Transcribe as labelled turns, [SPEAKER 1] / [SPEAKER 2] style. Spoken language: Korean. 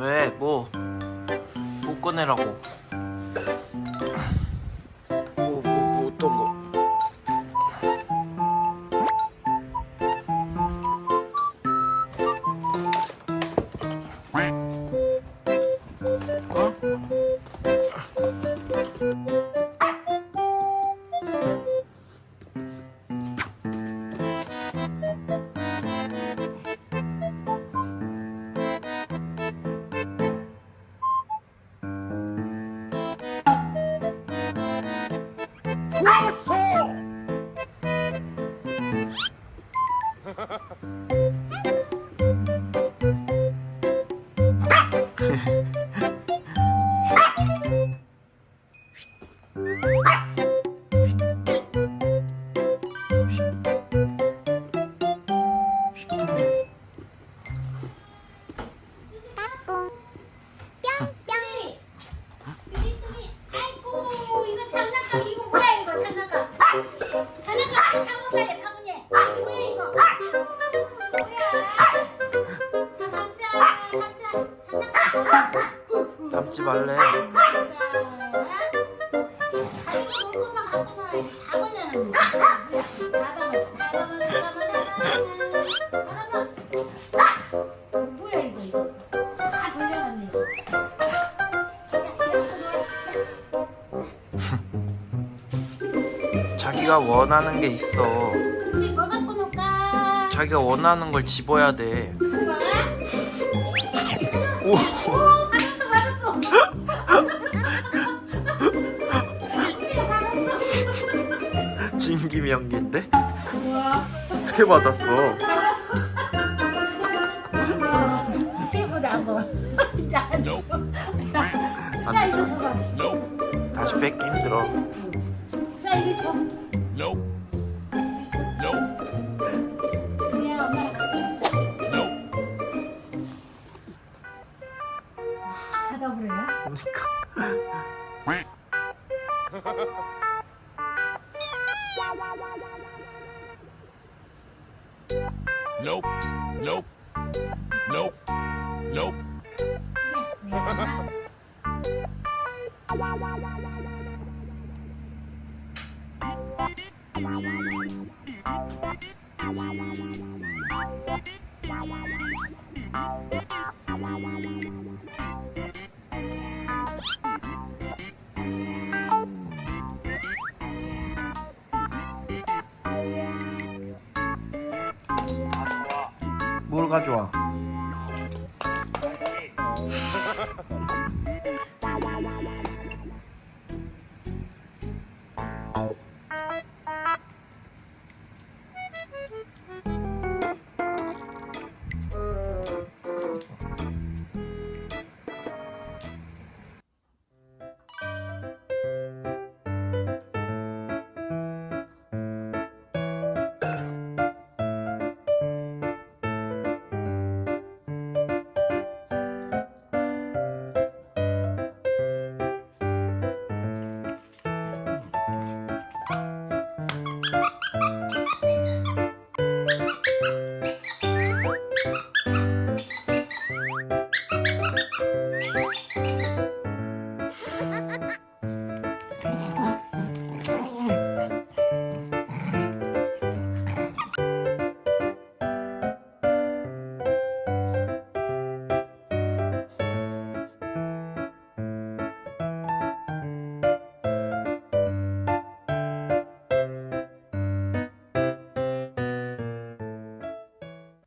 [SPEAKER 1] 왜? 뭐? 뭐 꺼내라고?
[SPEAKER 2] 아이고 뭐야 이거 다 걸려놨네
[SPEAKER 1] 자기가 원하는 게 있어.
[SPEAKER 2] 뭐?
[SPEAKER 1] 자기가 원하는 걸 집어야 돼. 오,
[SPEAKER 2] 오, 받았어, 받았어. 그래, 받았어.
[SPEAKER 1] 진기명기인데?
[SPEAKER 2] 우와,
[SPEAKER 1] 어떻게 받았어?
[SPEAKER 2] 받았어. 한번. 이제 안 줘. 야, 이거 줘봐.
[SPEAKER 1] 다시 뺏기 힘들어.
[SPEAKER 2] 야, 이거 줘. 줘. 그냥 엄마랑 같이 먹자. 받아보래요?
[SPEAKER 1] 그러니까.
[SPEAKER 3] Nope. Nope. Nope. Nope.
[SPEAKER 2] 네, 엄
[SPEAKER 1] 뭘 가져와?